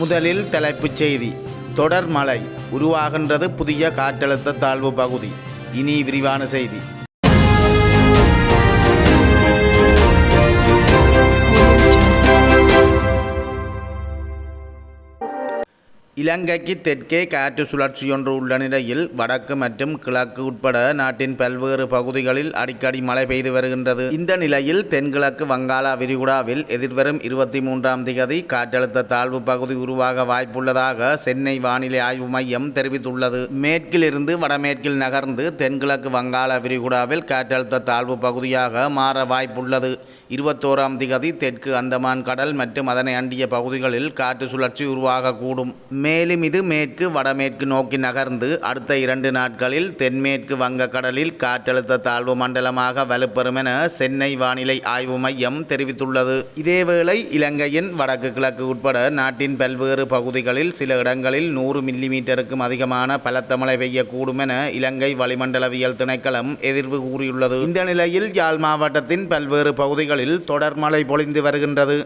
முதலில் தலைப்புச் செய்தி. தொடர் மழை உருவாகின்றது புதிய காற்றழுத்த தாழ்வு பகுதி. இனி விரிவான செய்தி. இலங்கைக்கு தெற்கே காற்று சுழற்சியொன்று உள்ள நிலையில் வடக்கு மற்றும் கிழக்கு உட்பட நாட்டின் பல்வேறு பகுதிகளில் அடிக்கடி மழை பெய்து வருகின்றது. இந்த நிலையில் தென்கிழக்கு வங்காள விரிகுடாவில் எதிர்வரும் இருபத்தி மூன்றாம் திகதி காற்றழுத்த தாழ்வு பகுதி உருவாக வாய்ப்புள்ளதாக சென்னை வானிலை ஆய்வு மையம் தெரிவித்துள்ளது. மேற்கிலிருந்து வடமேற்கில் நகர்ந்து தென்கிழக்கு வங்காள விரிகுடாவில் காற்றழுத்த தாழ்வு பகுதியாக மாற வாய்ப்புள்ளது. இருபத்தோராம் திகதி தெற்கு அந்தமான் கடல் மற்றும் அதனை அண்டிய பகுதிகளில் காற்று சுழற்சி உருவாகக்கூடும். மேலும் இது மேற்கு வடமேற்கு நோக்கி நகர்ந்து அடுத்த இரண்டு நாட்களில் தென்மேற்கு வங்கக்கடலில் காற்றழுத்த தாழ்வு மண்டலமாக வலுப்பெறும் என சென்னை வானிலை ஆய்வு மையம் தெரிவித்துள்ளது. இதேவேளை இலங்கையின் வடக்கு கிழக்கு உட்பட நாட்டின் பல்வேறு பகுதிகளில் சில இடங்களில் நூறு மில்லிமீட்டருக்கும் அதிகமான பலத்த மழை பெய்யக்கூடும் என இலங்கை வளிமண்டலவியல் திணைக்களம் எதிர்வு கூறியுள்ளது. இந்த நிலையில் யாழ் மாவட்டத்தின் பல்வேறு பகுதிகளில் தொடர் மழை பொழிந்து வருகின்றது.